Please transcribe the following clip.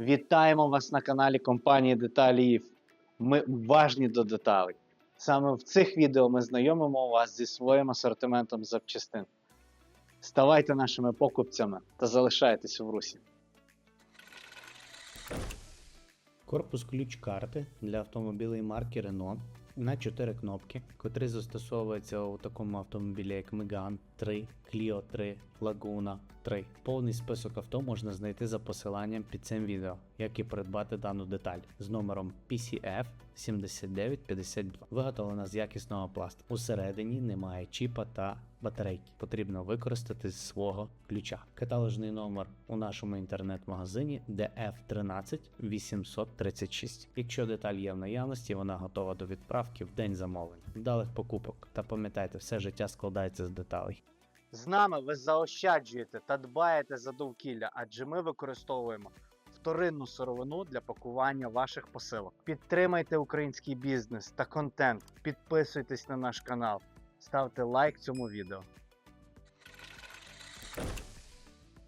Вітаємо вас на каналі компанії Деталіїв. Ми уважні до деталей. Саме в цих відео ми знайомимо вас зі своїм асортиментом запчастин. Ставайте нашими покупцями та залишайтесь в русі. Корпус ключ карти для автомобілей марки Renault на 4 кнопки, котрі застосовуються у такому автомобілі як Megane 3, Clio 3, Laguna 3. Повний список авто можна знайти за посиланням під цим відео, як і придбати дану деталь з номером PCF 7952. Виготовлена з якісного пластику. Усередині немає чіпа та батарейки. Потрібно використати з свого ключа. Каталожний номер у нашому інтернет-магазині DF13 836. Якщо деталь є в наявності, вона готова до відправки в день замовлення. Вдалих покупок. Та пам'ятайте, все життя складається з деталей. З нами ви заощаджуєте та дбаєте за довкілля, адже ми використовуємо вторинну сировину для пакування ваших посилок. Підтримайте український бізнес та контент, підписуйтесь на наш канал, ставте лайк цьому відео.